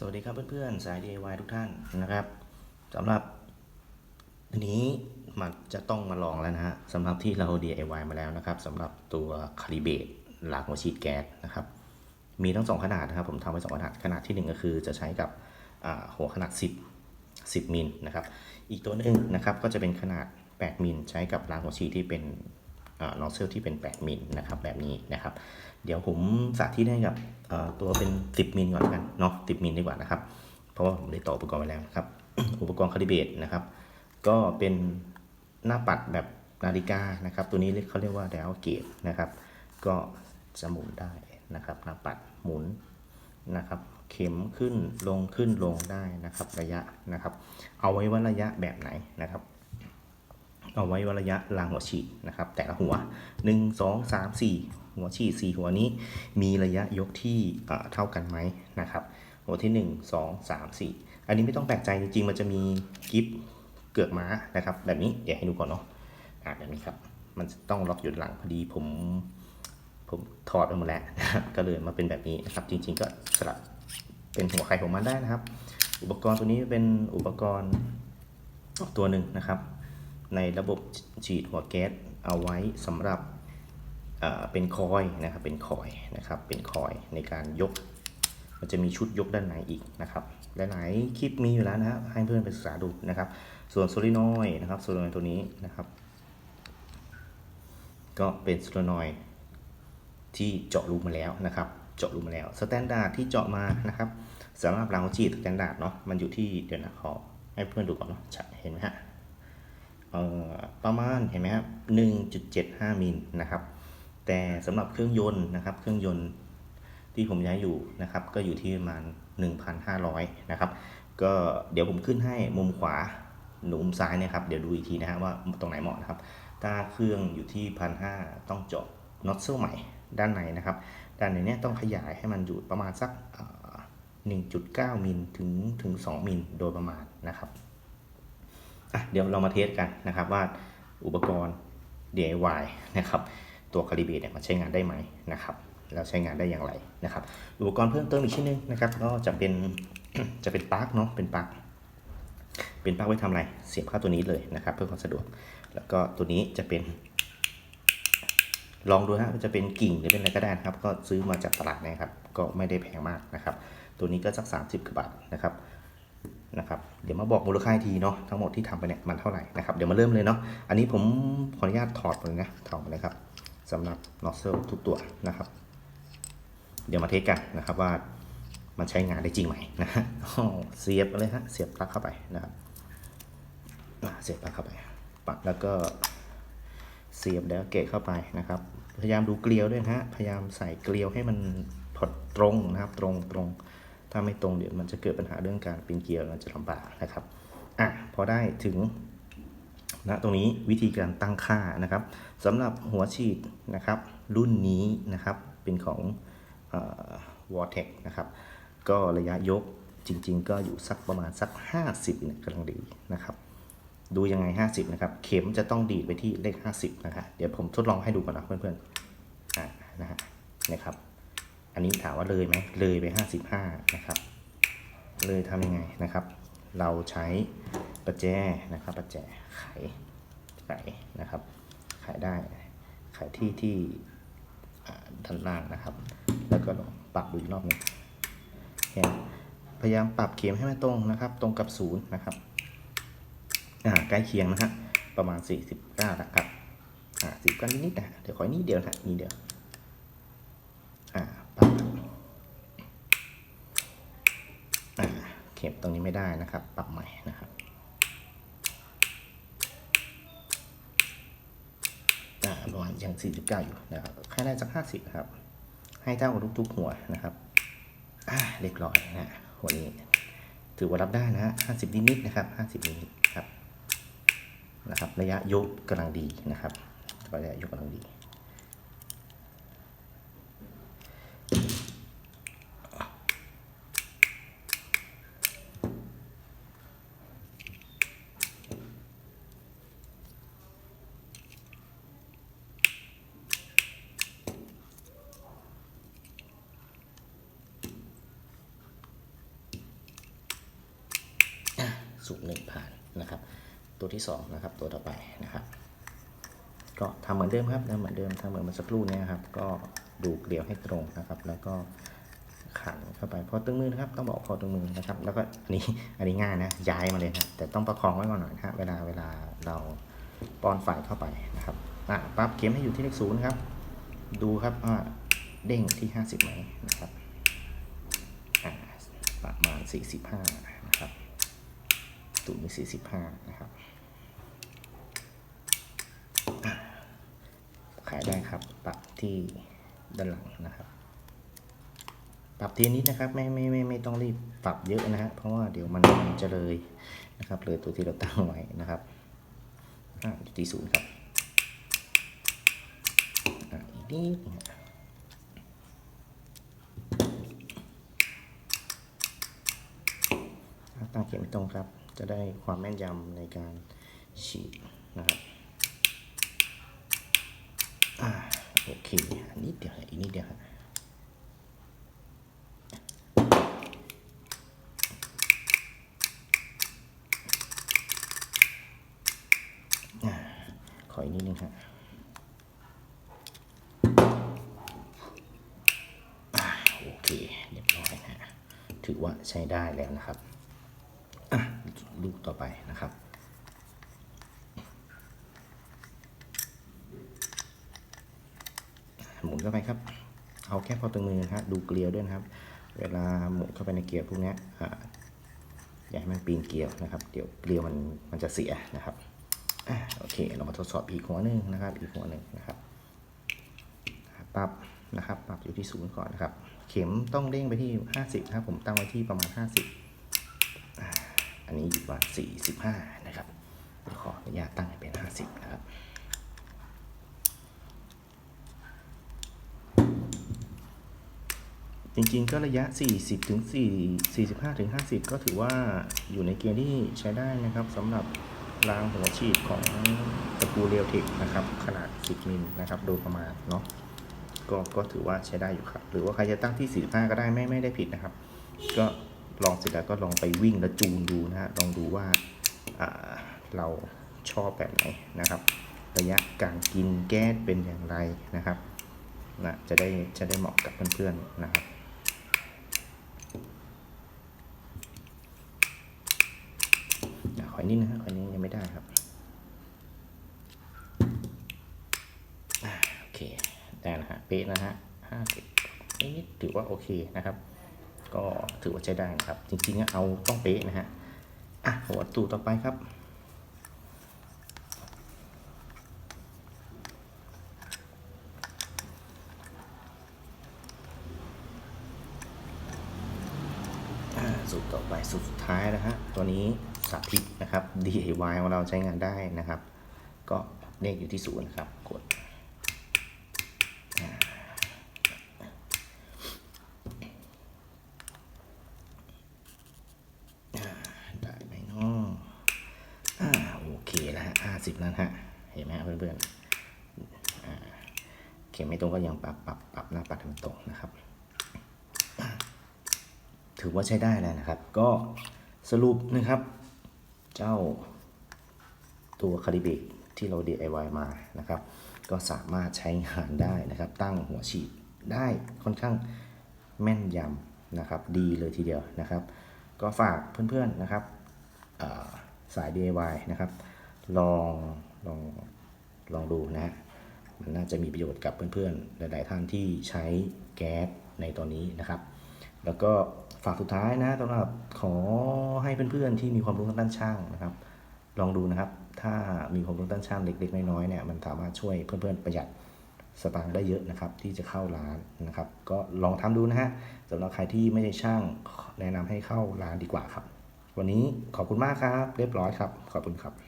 สวัสดีครับเพื่อนๆ สาย DIY ทุกท่านนะครับสำหรับทีนี้มันจะต้องมาลองแล้วนะฮะสำหรับที่เรา DIY มาแล้วนะครับสำหรับตัวคาลิเบตหลากหัวฉีดแก๊สนะครับ มีทั้งสองขนาดนะครับ ผมทำไว้สองขนาดขนาดที่หนึ่งก็คือจะใช้กับหัวขนาด 10 10มิลนะครับ อีกตัวหนึ่งนะครับก็จะเป็นขนาด 8มิลใช้กับรางหัวฉีดที่เป็น นอสเซลที่เป็น 8 มิลนะครับแบบนี้นะครับ เดี๋ยวผมสาธิตให้กับตัวเป็น 10 มิลก่อนกันเนาะ10 มิลดีกว่านะครับ เพราะว่าผมได้ต่ออุปกรณ์ไว้แล้วนะครับ อุปกรณ์คาลิเบตนะครับ ก็เป็นหน้าปัดแบบนาฬิกานะครับ ตัวนี้เขาเรียกว่า dial gauge นะครับ ก็จะหมุนได้นะครับหน้าปัดหมุนนะครับเข็มขึ้นลงขึ้นลงได้นะครับระยะนะครับ เอาไว้ว่าระยะแบบไหนนะครับ เอาไว้ระยะรางหัวฉีดนะครับ แต่ละหัว 1 2 3 4 หัวฉีด4หัวนี้ มีระยะยกที่เท่ากันไหมนะครับ หัวที่ 1 2 3 4 อันนี้ไม่ต้องแปลกใจจริงๆ มันจะมีกิฟเกือกม้านะครับ แบบนี้เดี๋ยวให้ดูก่อนเนาะอ่าแบบนี้ครับ มันต้องล็อกอยู่หลังพอดีผมผมถอดไปหมดแล้วนะครับก็เลยมาเป็นแบบนี้นะครับ จริง ๆ ก็สลับเป็นหัวไข่ของมันได้นะครับ อุปกรณ์ตัวนี้เป็นอุปกรณ์ตัวหนึ่งนะครับ ในระบบฉีดหัวแก๊สเอาไว้สำหรับเป็นคอยนะครับ เป็นคอยนะครับ เป็นคอยในการยก มันจะมีชุดยกด้านในอีกนะครับ หลายๆคลิปมีอยู่แล้วนะครับ ให้เพื่อนไปศึกษาดูนะครับ ส่วนโซลินอยด์นะครับโซลินอยด์ตัวนี้นะครับ ก็เป็นโซลินอยด์ที่เจาะรูมาแล้วนะครับ เจาะรูมาแล้ว สแตนดาร์ดที่เจาะมานะครับสำหรับรางฉีดสแตนดาร์ดเนาะ มันอยู่ที่เดี๋ยวนะขอให้เพื่อนดูก่อนเนาะเห็นไหมฮะ ประมาณเห็นไหมครับ1.75 มิลนะครับ แต่สำหรับเครื่องยนต์นะครับ เครื่องยนต์ที่ผมย้ายอยู่นะครับ ก็อยู่ที่ประมาณ 1,500 นะครับ ก็เดี๋ยวผมขึ้นให้มุมขวาหนุมซ้ายเนะครับ เดี๋ยวดูอีกทีนะฮะว่าตรงไหนเหมาะนะครับ ถ้าเครื่องอยู่ที่1,500ต้องเจาะน็อตเซลใหม่ด้านในนะครับ ด้านในเนี้ยต้องขยายให้มันอยู่ประมาณสักเอ่อ1.9มิลถึงถึง 2 มิลโดยประมาณนะครับ อะเดี๋ยวเรามาเทสกันนะครับว่าอุปกรณ์ DIY นะครับตัวคาลิเบตเนี่ยมันใช้งานได้ไหมนะครับแล้วใช้งานได้อย่างไรนะครับ อุปกรณ์เพิ่มเติมอีกชิ้นหนึงนะครับก็จะเป็นจะเป็นปลั๊กเนาะเป็นปลั๊กเป็นปลั๊กไว้ทำอะไร เสียบเข้าตัวนี้เลยนะครับ เพื่อความสะดวก แล้วก็ตัวนี้จะเป็น ลองดูฮะจะเป็นกิ่งหรือเป็นอะไรก็ได้นะครับ ก็ซื้อมาจากตลาดนะครับ ก็ไม่ได้แพงมากนะครับ ตัวนี้ก็สัก 30กว่าบาทนะครับ นะครับเดี๋ยวมาบอกมูลค่าทีเนาะทั้งหมดที่ทำไปเนี่ยมันเท่าไหร่นะครับเดี๋ยวมาเริ่มเลยเนาะอันนี้ผมขออนุญาตถอดไปเลยนะถอดไปเลยครับสำหรับ nozzle ทุกตัวนะครับ เดี๋ยวมาเทสกันนะครับว่ามันใช้งานได้จริงไหมนะฮะเสียบไปเลยฮะเสียบปลั๊กเข้าไปนะครับเสียบปลั๊กเข้าไปปักแล้วก็เสียบแล้วเกะเข้าไปนะครับ พยายามดูเกลียวด้วยนะฮะพยายามใส่เกลียวให้มันพอดตรงนะครับ ตรงตรง ถ้าไม่ตรงเดี๋ยวมันจะเกิดปัญหาเรื่องการปีนเกียวมันจะลำบากนะครับอะพอได้ถึงนะตรงนี้วิธีการตั้งค่านะครับสำหรับหัวฉีดนะครับรุ่นนี้นะครับเป็นของวอร์เทคนะครับก็ระยะยกจริง ๆ ก็อยู่สักประมาณสัก 50เนี่ยกำลังดีนะครับดูยังไง 50 นะครับ เข็มจะต้องดีดไปที่เลข 50 นะครับเดี๋ยวผมทดลองให้ดูก่อนนะเพื่อนๆอ่านะฮะนะครับ อันนี้ถามว่าเลยไหมเลยไป 55 นะครับ เลยทำยังไงนะครับ เราใช้ประแจนะครับ ประแจไขไขนะครับ ไขได้ ไขที่ที่อ่าด้านล่างนะครับ แล้วก็ลองปรับดูอีกรอบหนึ่งพยายามปรับเข็มให้มันตรงนะครับ ตรงกับศูนย์นะครับใกล้เคียงนะฮะประมาณ 49นะครับอ่าสิบกันนิดๆนะเดี๋ยวขอนิดเดียวนะฮะนิดเดียว อ่าปรับอ่า เข็มตรงนี้ไม่ได้นะครับ ปรับใหม่นะครับอ่าประมาณยัง 49 อยู่นะครับให้ได้สัก 50นะครับ ให้เท่ากับทุกๆหัวนะครับอ่าเรียบร้อยนะฮะหัวนี้ถือว่ารับได้นะฮะ50 นิดๆนะครับ 50 นิดๆครับนะครับ ระยะยกกำลังดีนะครับระยะยกกำลังดี สูบหนึ่งผ่านนะครับ ตัวที่สองนะครับตัวต่อไปนะครับ ก็ทำเหมือนเดิมครับทำเหมือนเดิมทำเหมือนเมื่อสักครู่นี้ครับ ก็ดูเกลียวให้ตรงนะครับ แล้วก็ขันเข้าไปพอตึงมือนะครับ ต้องบอกพอตึงมือนะครับ แล้วก็อันนี้อันนี้ง่ายนะย้ายมาเลยนะแต่ต้องประคองไว้ก่อนหน่อยนะฮะเวลาเวลาเราป้อนไฟเข้าไปนะครับอะปั๊บเข็มให้อยู่ที่เลขศูนย์ครับ ดูครับว่าเด้งที่ 50ไหมนะครับอ่าประมาณ 45 นะครับตูนมี45นะครับขายได้ครับปรับที่ด้านหลังนะครับ ปรับทีนิดนะครับไม่ไม่ไม่ไม่ต้องรีบปรับเยอะนะฮะเพราะว่าเดี๋ยวมันมันจะเลยนะครับเลยตัวที่เราตั้งไว้นะครับอ่าอยู่ที่ศูนย์ครับอ่าอีกนิดนึงฮะอ่าตั้งเข็มให้ตรงครับ จะได้ความแม่นยำในการฉีดนะครับอ่าโอเคอันนิดเดียวอีกนิดเดียวขออีกนิดนึงครับโอเคเรียบร้อยนะฮะถือว่าใช้ได้แล้วนะครับ ลูกต่อไปนะครับ หมุนเข้าไปครับ เอาแค่พอตึงมือนะฮะดูเกลียวด้วยนะครับ เวลาหมุนเข้าไปในเกียร์พวกนี้อย่าให้มันปีนเกลียวนะครับ เดี๋ยวเกลียวมันมันจะเสียนะครับอโอเค เรามาทดสอบอีกหัวหนึ่งนะครับ อีกหัวหนึ่งนะครับ ปรับนะครับ ปรับอยู่ที่ศูนย์ก่อนนะครับ เข็มต้องเด้งไปที่ 50นะครับ ผมตั้งไว้ที่ประมาณ 50า อันนี้อยู่ว่า 45 นะครับขออนุญาตตั้งให้เป็น 50 นะครับ จริงๆก็ระยะ 40ถึง4 45ถึง50 ก็ถือว่าอยู่ในเกณฑ์ที่ใช้ได้นะครับสำหรับรางหัวฉีดของตระกูลเรียวเทคนะครับ ขนาด 10 มิลนะครับโดยประมาณเนาะก็ก็ถือว่าใช้ได้อยู่ครับ หรือว่าใครจะตั้งที่ 45 ก็ได้ไม่ไม่ได้ผิดนะครับ ก็ เสร็จแล้วก็ลองไปวิ่งแล้วจูนดูนะฮะลองดูว่าาเราชอบแบบไหนนะครับ ระยะการกินแก๊สเป็นอย่างไรนะครับนะจะได้จะได้เหมาะกับเพื่อนๆนะครับขออีกนิดนะฮะขออีกนิดยังไม่ได้ครับโอเคได้นะฮะเป๊ะนะฮะห้าสิบนิดถือว่าโอเคนะครับ ก็ถือว่าใช้ได้ครับ จริงๆเอาต้องเป๊ะนะฮะอะหัวตูต่อไปครับสูตรต่อไปสูตรสุดท้ายนะฮะตัวนี้สาธิตนะครับ DIY ของเราใช้งานได้นะครับ ก็เลขอยู่ที่ศูนย์นะครับกดอ่าอ่าได้ไหมเนาะอ่าโอเคแล้วฮะห้าสิบแล้ว นะฮะ เห็นไหมฮะเพื่อนๆอ่าเข็มไม่ตรงก็ยังปรับปรับปรับหน้าปัดให้มันตรงนะครับ ถือว่าใช้ได้แล้วนะครับ ก็สรุปนะครับ เจ้าตัวคาริเบกที่เรา DIY มานะครับ ก็สามารถใช้งานได้นะครับ ตั้งหัวฉีดได้ค่อนข้างแม่นยำนะครับ ดีเลยทีเดียวนะครับ ก็ฝากเพื่อนๆนะครับสาย DIY นะครับ ลองลองลองดูนะฮะมันน่าจะมีประโยชน์กับเพื่อนๆ หลาย ๆ ท่านที่ใช้แก๊สในตอนนี้นะครับ แล้วก็ฝากสุดท้ายนะสำหรับขอให้เพื่อนๆ ที่มีความรู้ทางด้านช่างนะครับ ลองดูนะครับ ถ้ามีความรู้ด้านช่างเล็ก ๆ น้อยๆ เนี่ย มันสามารถช่วยเพื่อนๆ ประหยัดสตางค์ได้เยอะนะครับ ที่จะเข้าร้านนะครับ ก็ลองทำดูนะฮะสำหรับใครที่ไม่ใช่ช่างแนะนำให้เข้าร้านดีกว่าครับ วันนี้ขอบคุณมากครับ เรียบร้อยครับ ขอบคุณครับ